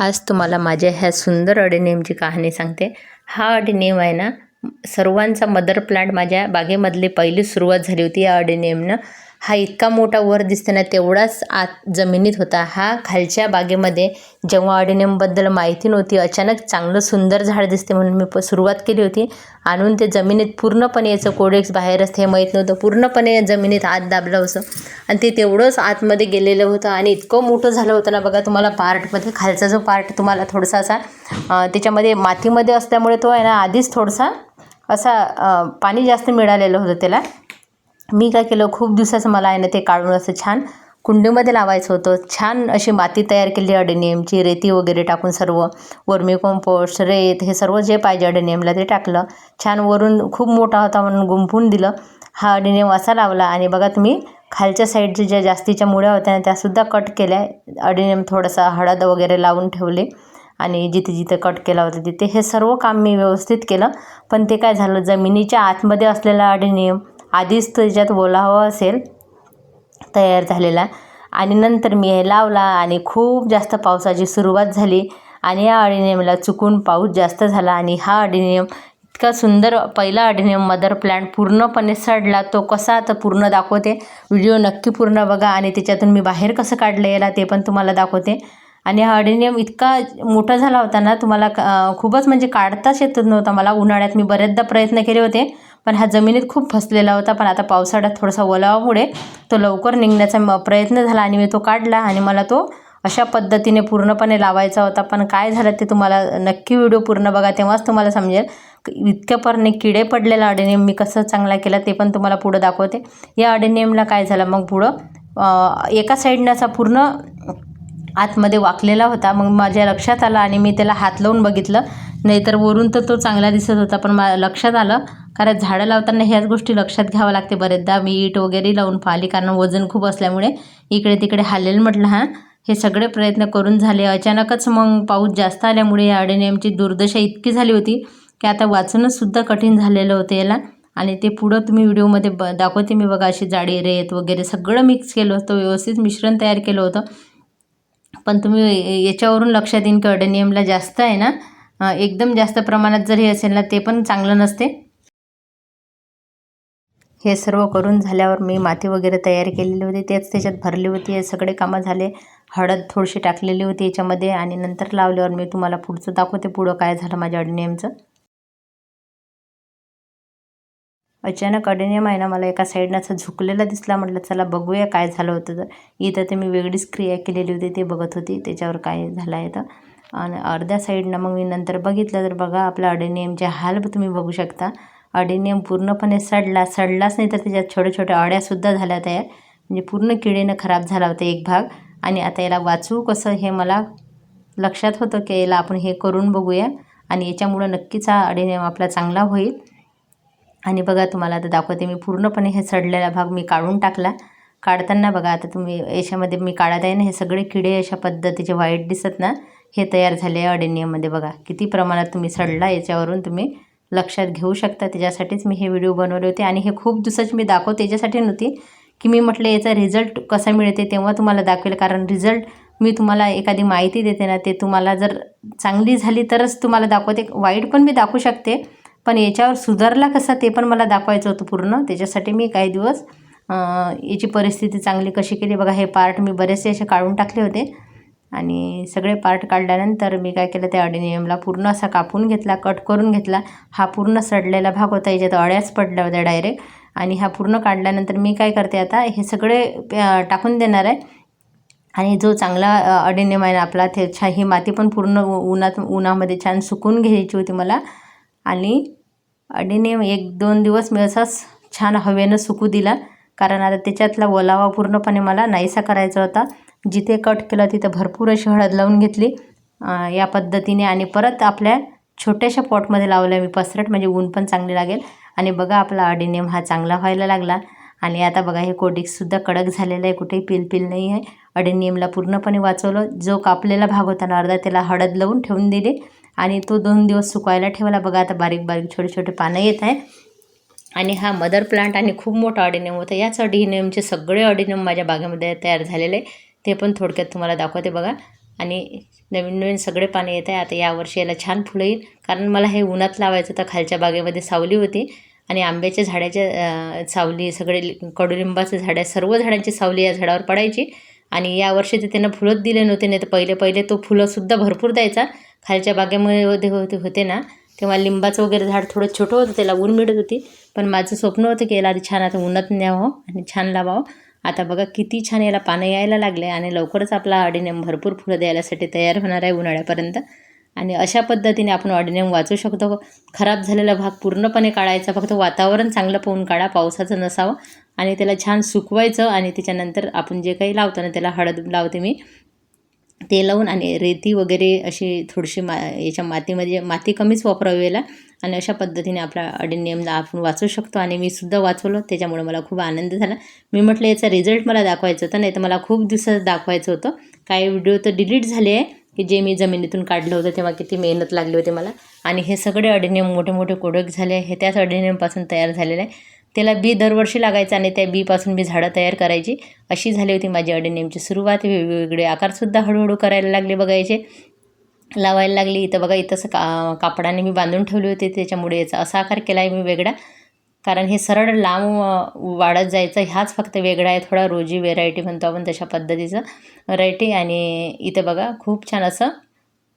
आज तुम्हाला माझ्या ह्या सुंदर अडेनेमची कहाणी सांगते. हा अडेनेम आहे ना सर्वांचा मदर प्लांट माझ्या बागेमधली पहिली सुरुवात झाली होती या अडेनेमनं. हा इतका मोठा वर दिसते ना तेवढाच आत जमिनीत होता. हा खालच्या बागेमध्ये जेव्हा ऑडिनियमबद्दल माहिती नव्हती अचानक चांगलं सुंदर झाड दिसते म्हणून मी प सुरुवात केली होती. आणून ते जमिनीत पूर्णपणे याचं कोडेक्स बाहेर असते हे माहीत नव्हतं. पूर्णपणे जमिनीत आत दाबलं होतं. आणि ते तेवढंच आतमध्ये गेलेलं होतं आणि इतकं मोठं झालं होतं ना बघा तुम्हाला पार्टमध्ये खालचा जो पार्ट तुम्हाला थोडासा असा त्याच्यामध्ये मातीमध्ये असल्यामुळे तो आहे ना आधीच थोडासा असा पाणी जास्त मिळालेलं होतं त्याला. मी काय केलं खूप दिवसाचं मला आहे ना ते काढून असं छान कुंडीमध्ये लावायचं होतं. छान अशी माती तयार केली अडेनियमची रेती वगैरे टाकून सर्व वर्मी कंपोस्ट रेत हे सर्व जे पाहिजे अडेनियमला ते टाकलं. छान वरून खूप मोठा होता म्हणून गुंफून दिलं. हा अडेनियम असा लावला आणि बघा तुम्ही खालच्या साईडच्या ज्या जास्तीच्या मुळ्या होत्या ना त्यासुद्धा कट केल्या. अडेनियम थोडासा हळद वगैरे लावून ठेवले आणि जिथे जिथे कट केला होता तिथे. हे सर्व काम मी व्यवस्थित केलं. पण ते काय झालं जमिनीच्या आतमध्ये असलेला अडेनियम आधीच त्याच्यात ओलावा असेल तयार झालेला. आणि नंतर मी हे लावला आणि खूप जास्त पावसाची सुरुवात झाली आणि या अडिनियमला चुकून पाऊस जास्त झाला आणि हा अडिनियम इतका सुंदर पहिला अडिनियम मदर प्लॅन्ट पूर्णपणे सडला. तो कसा आता पूर्ण दाखवते? व्हिडिओ नक्की पूर्ण बघा आणि त्याच्यातून मी बाहेर कसं काढलं याला ते पण तुम्हाला दाखवते. आणि हा अडिनियम इतका मोठा झाला होता ना तुम्हाला खूपच म्हणजे काढताच येत नव्हता. मला उन्हाळ्यात मी बरेचदा प्रयत्न केले होते. पण हा जमिनीत खूप फसलेला होता पण आता पावसाळ्यात थोडासा ओलावामुळे तो लवकर निघण्याचा म प्रयत्न झाला आणि मी तो काढला आणि मला तो अशा पद्धतीने पूर्णपणे लावायचा होता. पण काय झालं ते तुम्हाला नक्की व्हिडिओ पूर्ण बघा तेव्हाच तुम्हाला समजेल. इतक्यापर्यंत किडे पडलेला अडेनियम मी कसं चांगला केला ते पण तुम्हाला पुढं दाखवते. या अडेनियमला काय झालं मग पुढं एका साईडनं असा पूर्ण आतमध्ये वाकलेला होता. मग माझ्या लक्षात आलं आणि मी त्याला हात लावून बघितलं. नाहीतर वरून तर तो चांगला दिसत होता पण मा लक्षात आलं. कारण झाडं लावताना ह्याच गोष्टी लक्षात घ्यावं लागते बरेचदा. मी ईट वगैरे लावून पाहिली कारण वजन खूप असल्यामुळे इकडे तिकडे हालेल म्हटलं हां. हे सगळे प्रयत्न करून झाले. अचानकच मग पाऊस जास्त आल्यामुळे या अडेनियमची दुर्दशा इतकी झाली होती की आता वाचणंसुद्धा कठीण झालेलं होतं याला. आणि ते पुढं तुम्ही व्हिडिओमध्ये ब दाखवते मी बघा अशी जाडी रेत वगैरे सगळं मिक्स केलं होतं. व्यवस्थित मिश्रण तयार केलं होतं. पण तुम्ही याच्यावरून लक्षात येईन की अडेनियमला जास्त आहे ना. एकदम जास्त प्रमाणात जर हे असेल ना ते पण चांगलं नसते. हे सर्व करून झाल्यावर मी माती वगैरे तयार केलेली होती. तेच त्याच्यात भरली होती. हे सगळे कामं झाले. हळद थोडीशी टाकलेली होती याच्यामध्ये आणि नंतर लावल्यावर मी तुम्हाला पुढचं दाखवते पुढं काय झालं माझ्या अडेनियमचं अचानक अडेनियम आहे ना मला एका साईडनं असं झुकलेला दिसला. म्हटलं चला बघूया काय झालं होतं. तर इथं ते मी वेगळीच क्रिया केलेली होती ते बघत होती. त्याच्यावर काय झालं आहे तर. आणि अर्ध्या साईडनं मग मी नंतर बघितलं तर बघा आपला अडेनियमचे हाल तुम्ही बघू शकता. अडेनियम पूर्णपणे सडला सडलाच नाही तर त्याच्यात छोट्या छोट्या अड्यासुद्धा झाल्या तयार म्हणजे पूर्ण किडीनं खराब झाला होता एक भाग. आणि आता याला वाचवू कसं हे मला लक्षात होतं की याला आपण हे करून बघूया. आणि याच्यामुळं नक्कीच हा अडेनियम आपला चांगला होईल. आणि बघा तुम्हाला आता दाखवते मी पूर्णपणे हे सडलेला भाग मी काढून टाकला. काढताना बघा आता तुम्ही याच्यामध्ये मी काढत आहे ना हे सगळे किडे अशा पद्धतीचे व्हाईट दिसत ना हे तयार झाले ऑडेनियममध्ये बघा किती प्रमाणात तुम्ही सडला याच्यावरून तुम्ही लक्षात घेऊ शकता. त्याच्यासाठीच मी हे व्हिडिओ बनवले होते आणि हे खूप दिवसाची मी दाखवते. याच्यासाठी नव्हती की मी म्हटलं याचा रिझल्ट कसा मिळते तेव्हा तुम्हाला दाखवेल. कारण रिझल्ट मी तुम्हाला एखादी माहिती देते ना ते तुम्हाला जर चांगली झाली तरच तुम्हाला दाखवते. वाईट पण मी दाखवू शकते पण याच्यावर सुधारला कसा ते पण मला दाखवायचं होतं पूर्ण. त्याच्यासाठी मी काही दिवस याची परिस्थिती चांगली कशी केली. बघा हे पार्ट मी बरेचसे असे काढून टाकले होते. आणि सगळे पार्ट काढल्यानंतर मी काय केलं त्या अडिनियमला पूर्ण असा कापून घेतला कट करून घेतला. हा पूर्ण सडलेला भाग होता याच्यात अळ्याच पडल्या होत्या डायरेक्ट. आणि हा पूर्ण काढल्यानंतर मी काय करते आता हे सगळे टाकून देणार आहे. आणि जो चांगला अडेनियम आहे ना आपला ते छा ही माती पण पूर्ण उन्हात उन्हामध्ये छान सुकून घ्यायची होती मला. आणि अडेनियम एक दोन दिवस मी असाच छान हवेनं सुकू दिला. कारण आता त्याच्यातला ओलावा पूर्णपणे मला नाहीसा करायचा होता. जिथे कट केलं तिथं भरपूर अशी हळद लावून घेतली. या पद्धतीने आणि परत आपल्या छोट्याशा पॉटमध्ये लावल्या मी पसरट म्हणजे ऊन पण चांगली लागेल. आणि बघा आपला ऑडिनियम हा चांगला व्हायला लागला. आणि आता बघा हे कोडिक्ससुद्धा कडक झालेलं आहे कुठेही पिलपिल नाही आहे. अडेनियमला पूर्णपणे वाचवलं. जो कापलेला भाग होता ना अर्धा त्याला हळद लावून ठेवून दिली. आणि तो दोन दिवस सुकवायला ठेवला. बघा आता बारीक बारीक छोटे छोटे पानं येत आहे. आणि हा मदर प्लांट आणि खूप मोठा अडिनियम होता. याच अडिनियमचे सगळे अडिनियम माझ्या बागेमध्ये तयार झालेले. आहे ते पण थोडक्यात तुम्हाला दाखवते बघा. आणि नवीन नवीन सगळे पाने येत आहे. आता यावर्षी याला छान फुलं येईल. कारण मला हे उन्हात लावायचं तर खालच्या बागेमध्ये सावली होती. आणि आंब्याच्या झाडाच्या सावली सगळे कडुलिंबाचं झाड आहे सर्व झाडांची सावली या झाडावर पडायची. आणि यावर्षी ते त्यांना फुलंच दिले नव्हते. नाही तर पहिले पहिले तो फुलंसुद्धा भरपूर द्यायचा. खालच्या बागेमध्ये होते होते ना. तेव्हा लिंबाचं वगैरे झाड थोडं छोटं होतं. त्याला ऊन मिळत होती. पण माझं स्वप्न होतं की याला आधी छान आता उन्हात न्यावं आणि छान लावावं. आता बघा किती छान याला पानं यायला लागले आणि लवकरच आपला ऑडिनियम भरपूर फुलं द्यायलासाठी तयार होणार आहे उन्हाळ्यापर्यंत. आणि अशा पद्धतीने आपण ऑडिनियम वाचू शकतो. खराब झालेला भाग पूर्णपणे काढायचा. फक्त वातावरण चांगलं पाहून काढा पावसाचं नसावं. आणि त्याला छान सुकवायचं आणि त्याच्यानंतर आपण जे काही लावतो ना त्याला हळद लावते मी. ते लावून आणि रेती वगैरे अशी थोडीशी मा याच्या मातीमध्ये माती कमीच वापरावी याला. आणि अशा पद्धतीने आपला अडिनियमला आपण वाचू शकतो. आणि मी सुद्धा वाचवलं. त्याच्यामुळे मला खूप आनंद झाला. मी म्हटलं याचा रिझल्ट मला दाखवायचा होता. नाही तर मला खूप दिवसात दाखवायचं होतं. काही व्हिडिओ तर डिलीट झाले आहे की जे मी जमिनीतून काढलं होतं तेव्हा किती मेहनत लागली होती मला. आणि हे सगळे अडिनियम मोठे मोठे कोडक झाले हे त्याच अडिनियमपासून तयार झालेलं आहे. त्याला बी दरवर्षी लागायचं आणि त्या बीपासून मी झाडं तयार करायची. अशी झाली होती माझी अडिनियमची सुरुवात. वेगवेगळे आकारसुद्धा हळूहळू करायला लागले बघायचे. लावायला लागली. इथं बघा इथंच का कापडाने मी बांधून ठेवले होते. त्याच्यामुळे याचा असा आकार केला आहे मी वेगळा. कारण हे सरळ लांब वाढत जायचं. ह्याच फक्त वेगळा आहे. थोडा रोजी व्हेरायटी म्हणतो आपण तशा पद्धतीचं. व्हरायटी आणि इथं बघा खूप छान असं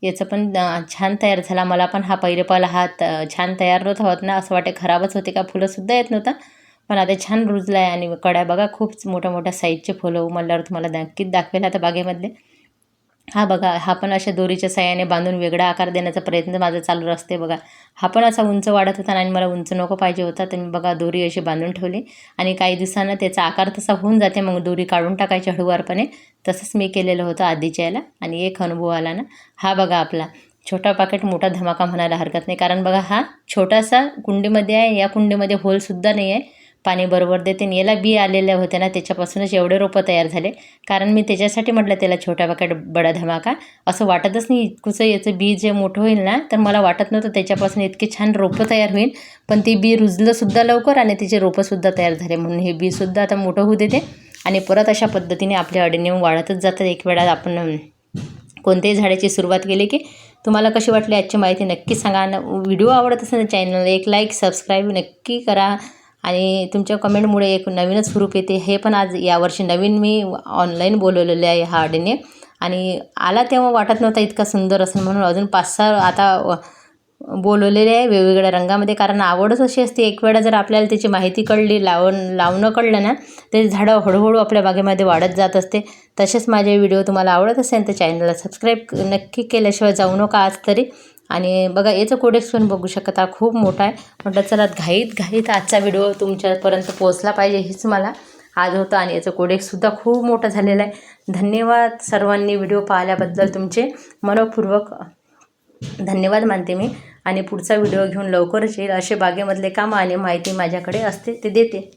याचं पण छान तयार झाला. मला पण हा पहिले पहिला हा त छान तयार नव्हता होत ना. असं वाटे खराबच होते का? फुलंसुद्धा येत नव्हता. पण आता छान रुजला आहे आणि कड्या. बघा खूप मोठ्या मोठ्या साईजचे फुलं उमलल्यावर तुम्हाला नक्कीच दाखवेल आता बागेमधले. हा बघा हा पण अशा दोरीच्या साह्याने बांधून वेगळा आकार देण्याचा प्रयत्न माझा चालू असते बघा. हा पण असा उंच वाढत होता आणि मला उंच नको पाहिजे होता तर मी बघा दोरी अशी बांधून ठेवली. आणि काही दिवसानं त्याचा आकार तसा होऊन जाते मग दोरी काढून टाकायची हळूवारपणे. तसंच मी केलेलं होतं आधीच्या याला आणि एक अनुभव आला ना. हा बघा आपला छोटा पाकेट मोठा धमाका म्हणायला हरकत नाही. कारण बघा हा छोटासा कुंडीमध्ये आहे या कुंडीमध्ये होलसुद्धा नाही आहे. पाणी बरोबर देते आणि याला बी आलेल्या होत्या ना त्याच्यापासूनच एवढे रोपं तयार झाले. कारण मी त्याच्यासाठी म्हटलं त्याला छोटा पाकिट बडा धमाका. असं वाटतच नाही इतकंचं याचं बी जे मोठं होईल ना तर मला वाटत नव्हतं त्याच्यापासून इतके छान रोपं तयार होईल. पण ती बी रुजलंसुद्धा लवकर आणि त्याचे रोपंसुद्धा तयार झाले. म्हणून हे बीसुद्धा आता मोठं होऊ देते. आणि परत अशा पद्धतीने आपले अडिनियम वाढतच जातात. एक वेळा आपण कोणत्याही झाडाची सुरुवात केली की तुम्हाला कशी वाटली आजची माहिती नक्की सांगा. व्हिडिओ आवडत असेल चॅनलला एक लाईक सबस्क्राईब नक्की करा. आणि तुमच्या कमेंटमुळे एक नवीनच स्वरूप येते. हे पण आज यावर्षी नवीन मी ऑनलाईन बोलवलेले आहे हा अडिने आणि आला तेव्हा वाटत नव्हता इतका सुंदर असेल म्हणून अजून पाच सहा आता बोलवलेले आहे वेगवेगळ्या रंगामध्ये. कारण आवडच अशी असते. एक वेळा जर आपल्याला त्याची माहिती कळली लावून लावणं कळलं ना ते झाडं हळूहळू आपल्या बागेमध्ये वाढत जात असते. तसेच माझे व्हिडिओ तुम्हाला आवडत असेल तर चॅनलला सबस्क्राईब नक्की केल्याशिवाय जाऊ नका आज तरी. आणि बघा याचं कोडेक्स पण बघू शकता खूप मोठा आहे. म्हटलं चला घाईत घाईत आजचा व्हिडिओ तुमच्यापर्यंत पोहोचला पाहिजे हीच मला आज होतं आणि याचं कोडेक्ससुद्धा खूप मोठा झालेला आहे. धन्यवाद सर्वांनी व्हिडिओ पाहिल्याबद्दल तुमचे मनपूर्वक धन्यवाद मानते मी. आणि पुढचा व्हिडिओ घेऊन लवकरच येईल. असे बागेमधले कामं आणि माहिती माझ्याकडे असते ते देते.